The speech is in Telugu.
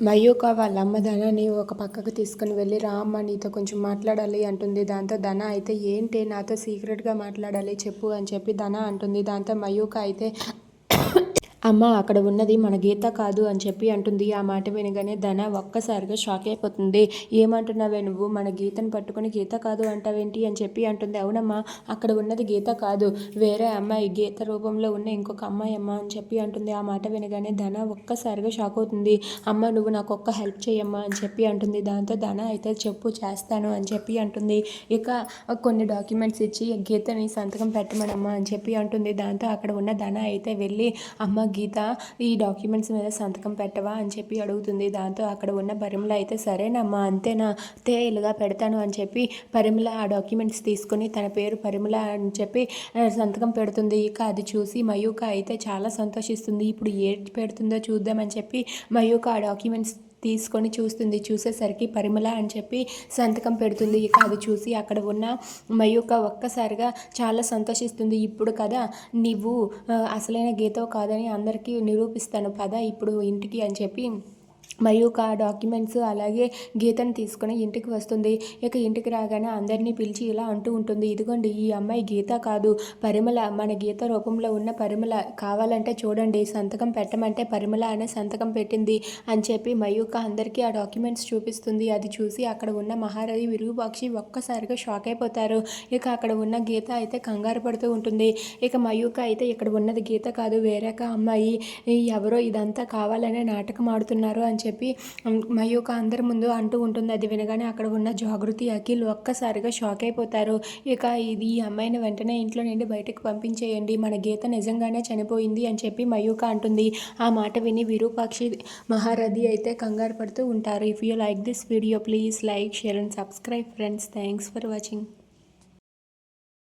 మయూక వాళ్ళ అమ్మ ధనని ఒక పక్కకు తీసుకుని వెళ్ళి రామ్మ నీతో కొంచెం మాట్లాడాలి అంటుంది. దాంతో ధన అయితే ఏంటి నాతో సీక్రెట్గా మాట్లాడాలి చెప్పు అని చెప్పి ధన అంటుంది. దాంతో మయూక అయితే అమ్మ అక్కడ ఉన్నది మన గీత కాదు అని చెప్పి అంటుంది. ఆ మాట వినగానే ధన ఒక్కసారిగా షాక్ అయిపోతుంది. ఏమంటున్నావే నువ్వు? మన గీతను పట్టుకొని గీత కాదు అంటావేంటి అని చెప్పి అంటుంది. అవునమ్మా అక్కడ ఉన్నది గీత కాదు. వేరే అమ్మాయి గీత రూపంలో ఉన్న ఇంకొక అమ్మాయి అమ్మ అని చెప్పి అంటుంది. ఆ మాట వినగానే ధన ఒక్కసారిగా షాక్ అవుతుంది. అమ్మ నువ్వు నాకు ఒక్క హెల్ప్ చేయమ్మా అని చెప్పి అంటుంది. దాంతో ధన అయితే చెప్పు చేస్తాను అని చెప్పి అంటుంది. ఇక కొన్ని డాక్యుమెంట్స్ ఇచ్చి గీతని సంతకం పెట్టమనమ్మా అని చెప్పి అంటుంది. దాంతో అక్కడ ఉన్న ధన అయితే వెళ్ళి అమ్మ గీత ఈ డాక్యుమెంట్స్ మీద సంతకం పెట్టవా అని చెప్పి అడుగుతుంది. దాంతో అక్కడ ఉన్న పరిమళ అయితే సరేనమ్మా అంతేనా? ఇలాగా పెడతాను అని చెప్పి పరిమళ ఆ డాక్యుమెంట్స్ తీసుకొని తన పేరు పరిమళ అని చెప్పి సంతకం పెడుతుంది. ఇక అది చూసి మయూక అయితే చాలా సంతోషిస్తుంది. ఇప్పుడు ఏ పెడుతుందో చూద్దామని చెప్పి మయూక ఆ డాక్యుమెంట్స్ తీసుకొని చూస్తుంది. చూసేసరికి పరిమళ అని చెప్పి సంతకం పెడుతుంది. ఇక అది చూసి అక్కడ ఉన్న మయూక ఒక్కసారిగా చాలా సంతోషిస్తుంది. ఇప్పుడు కదా నువ్వు అసలైన గీతవు కాదని అందరికీ నిరూపిస్తాను పద ఇప్పుడు ఇంటికి అని చెప్పి మరియు ఆ డాక్యుమెంట్స్ అలాగే గీతను తీసుకుని ఇంటికి వస్తుంది. ఇక ఇంటికి రాగానే అందరినీ పిలిచి ఇలా అంటూ ఉంటుంది. ఇదిగోండి ఈ అమ్మాయి గీత కాదు. పరిమళ మన గీత రూపంలో ఉన్న పరిమళ కావాలంటే చూడండి సంతకం పెట్టమంటే పరిమళ అనే సంతకం పెట్టింది అని చెప్పి మయూక అందరికీ ఆ డాక్యుమెంట్స్ చూపిస్తుంది. అది చూసి అక్కడ ఉన్న మహారథి విరూపాక్షి ఒక్కసారిగా షాక్ అయిపోతారు. ఇక అక్కడ ఉన్న గీత అయితే కంగారు పడుతూ ఉంటుంది. ఇక మయూక అయితే ఇక్కడ ఉన్నది గీత కాదు వేరేక అమ్మాయి. ఎవరో ఇదంతా కావాలనే నాటకం ఆడుతున్నారు అని చెప్పి చెప్పి మయూక అందరి ముందు అంటూ ఉంటుంది అది వినగానే అక్కడ ఉన్న జాగృతి అఖిల్ ఒక్కసారిగా షాక్ అయిపోతారు. ఇక ఇది ఈ అమ్మాయిని వెంటనే ఇంట్లో నుండి బయటకు పంపించేయండి. మన గీత నిజంగానే చనిపోయింది అని చెప్పి మయూక అంటుంది. ఆ మాట విని విరూపాక్షి మహారథి అయితే కంగారు పడుతూ ఉంటారు. If you like this video please like share and subscribe friends thanks for watching